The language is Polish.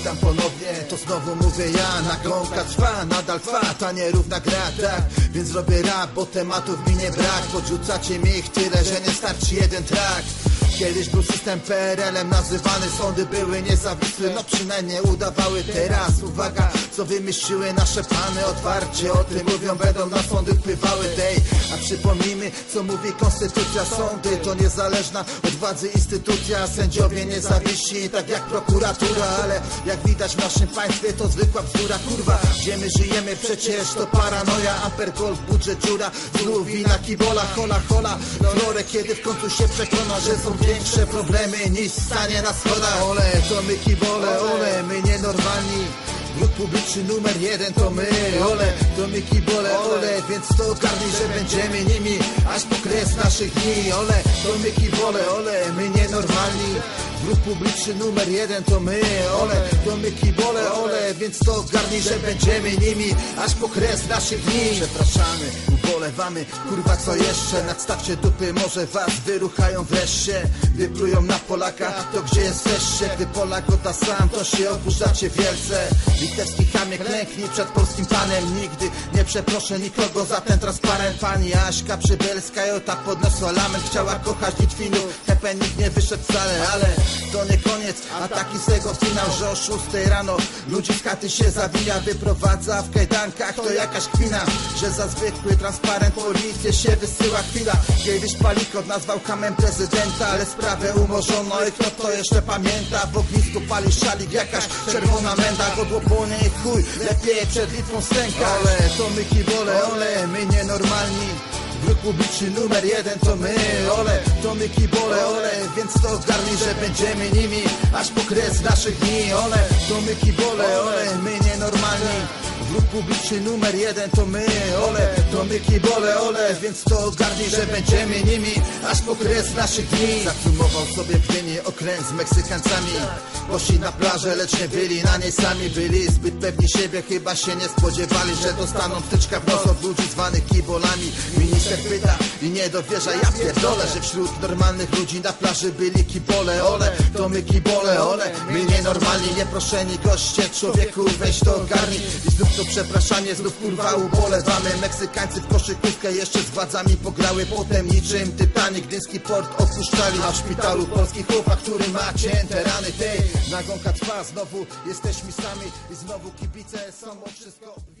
Witam ponownie, to znowu mówię ja Nagonka trwa, nadal trwa, ta nierówna gra, tak. Więc robię rap, bo tematów mi nie brak. Podrzucacie mi ich tyle, że nie starczy jeden track Kiedyś był system PRL-em nazywany Sądy były niezawisłe, no przynajmniej udawały teraz. Uwaga, co wymyśliły nasze pany? Otwarcie o tym mówią, będą na sądy wpływały tej przypomnijmy, co mówi konstytucja Sądy to niezależna od władzy instytucja Sędziowie niezawiśni, tak jak prokuratura Ale jak widać w naszym państwie to zwykła bzdura Kurwa, gdzie my żyjemy przecież to paranoja Amper golf, budżet dziura, znów wina kibola Hola, hola, florę, kiedy w końcu się przekona Że są większe problemy niż stanie na schodach. Ole, to my kibole, ole, my nienormalni. Wróg publiczny numer jeden to my, ole To my kibole, ole Więc to ogarnij, że będziemy nimi Aż po kres naszych dni, ole To my kibole, ole My nienormalni. Wróg publiczny numer jeden to my, ole To my kibole, ole Więc to ogarnij, że będziemy nimi Aż po kres naszych dni. Przepraszamy, ubolewamy Kurwa co jeszcze? Nadstawcie dupy, może was wyruchają wreszcie Gdy plują na Polaka, to gdzie jesteście? Gdy Polak odda sam, to się oburzacie wielce. Litewski chamie klęknij przed polskim panem. Nigdy nie przeproszę nikogo za ten transparent. Pani Aśka Przybylska Jota podniosła lament. Chciała kochać Litwinów Hepen nikt nie wyszedł wcale Ale koniec, a taki z tego finał Że o 6 rano ludzi z chaty się zawija Wyprowadza w kajdankach To jakaś kpina Że za zwykły transparent policję się wysyła chwila. Kiedyś Palikot nazwał hamem prezydenta Ale sprawę umorzono i kto to jeszcze pamięta? W ognisku pali szalik jakaś czerwona menda Godło płonie chuj, lepiej przed Litwą stęka. Ale to my publiczny numer jeden to my, ole To my kibole, ole Więc to ogarnij, że będziemy nimi Aż po kres naszych dni, ole To my kibole, ole publiczny numer jeden to my, ole To my kibole, ole Więc to ogarnij, że będziemy nimi Aż po kres naszych dni. Zasumował sobie Gdyni okręt z Meksykańcami. Poszli na plażę, lecz nie byli na niej sami. Byli zbyt pewni siebie, chyba się nie spodziewali Że dostaną wtyczka w nos. Od ludzi zwanych kibolami. Minister pyta i nie dowierza Ja pierdolę, że wśród normalnych ludzi na plaży byli kibole Ole, to my kibole, ole. My nienormalni, nieproszeni goście Człowieku, weź to ogarnij. I znów to przepraszanie, znów kurwa ubolewamy Meksykańcy w koszykówkę jeszcze z władzami pograły. Potem niczym Titanic, gdyński port opuszczali A w szpitalu polski chłopak, który ma cięte rany. Tej nagonka trwa, znowu jesteśmy sami. I znowu kibice są o wszystko